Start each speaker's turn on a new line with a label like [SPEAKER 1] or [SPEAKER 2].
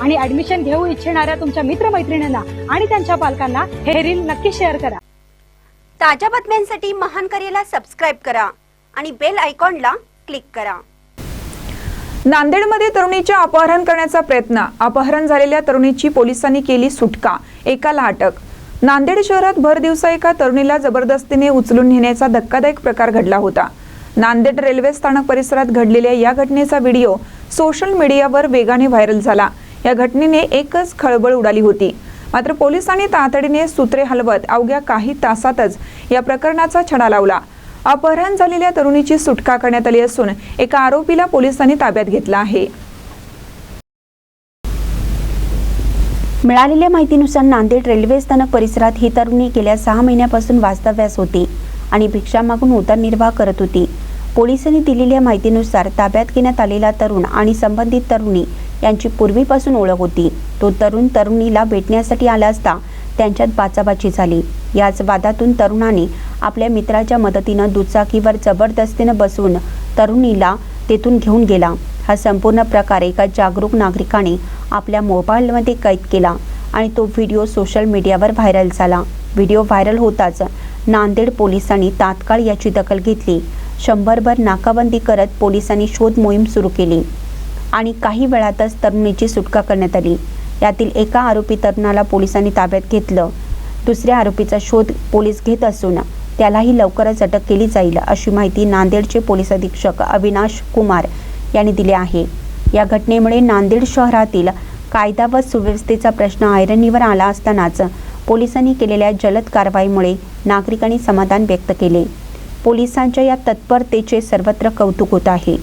[SPEAKER 1] आणि ऍडमिशन घेऊ इच्छिणाऱ्या तुमच्या मित्रमैत्रिणींना आणि त्यांच्या पालकांना हे रील नक्की शेअर करा.
[SPEAKER 2] ताज्या बातम्यांसाठी महान करेला सबस्क्राईब करा आणि बेल आयकॉनला क्लिक करा.
[SPEAKER 3] नांदेडमध्ये तरुणीचे अपहरण करण्याचा प्रयत्न. अपहरण झालेल्या तरुणीची पोलिसांनी केली सुटका. एकाला अटक. नांदेड शहरात भर दिवसा एका तरुणीला जबरदस्तीने उचलून नेण्याचा धक्कादायक प्रकार घडला होता. नांदेड रेल्वे स्थानक परिसरात घडलेल्या या घटनेचा व्हिडिओ सोशल मीडियावर वेगाने व्हायरल झाला. या घटनेने एकच खळबळ उडाली होती. मात्र पोलिसांनी तातडीने सूत्रे हलवत अवघ्या काही तासातच या प्रकरणाचा छडा लावला. अपहरण झालेल्या तरुणीची सुटका करण्यात आली असून एका आरोपीला पोलिसांनी ताब्यात घेतला आहे.
[SPEAKER 2] मिळालेल्या माहितीनुसार नांदेड रेल्वे स्थानक परिसरात ही तरुणी गेल्या सहा महिन्यापासून वास्तव्यास होती आणि भिक्षा मागून उदरनिर्वाह करत होती. पोलिसांनी दिलेल्या माहितीनुसार ताब्यात घेण्यात आलेला तरुण आणि संबंधित तरुणी यांची पूर्वीपासून ओळख होती. तो तरुण तरुणीला भेटण्यासाठी आला असता त्यांच्यात बाचाबाची झाली. याच वादातून तरुणाने आपल्या मित्राच्या मदतीनं दुचाकीवर जबरदस्तीनं बसवून तरुणीला तेथून घेऊन गेला. हा संपूर्ण प्रकार एका जागरूक नागरिकाने आपल्या मोबाईलमध्ये कैद केला आणि तो व्हिडिओ सोशल मीडियावर व्हायरल झाला. व्हिडिओ व्हायरल होताच नांदेड पोलिसांनी तात्काळ याची दखल घेतली. शंभरभर नाकाबंदी करत पोलिसांनी शोध मोहीम सुरू केली. आणि काही वेळातच तरुणीची सुटका करण्यात आली. यातील एका आरोपी तरुणाला पोलिसांनी ताब्यात घेतलं. दुसऱ्या आरोपीचा शोध पोलीस घेत असून त्यालाही लवकरच अटक केली जाईल अशी माहिती नांदेडचे पोलीस अधीक्षक अविनाश कुमार यांनी दिली आहे. या घटनेमुळे नांदेड शहरातील कायदा व सुव्यवस्थेचा प्रश्न ऐरणीवर आला असतानाच पोलिसांनी केलेल्या जलद कारवाईमुळे नागरिकांनी समाधान व्यक्त केले. पोलिसांच्या या तत्परतेचे सर्वत्र कौतुक होत आहे.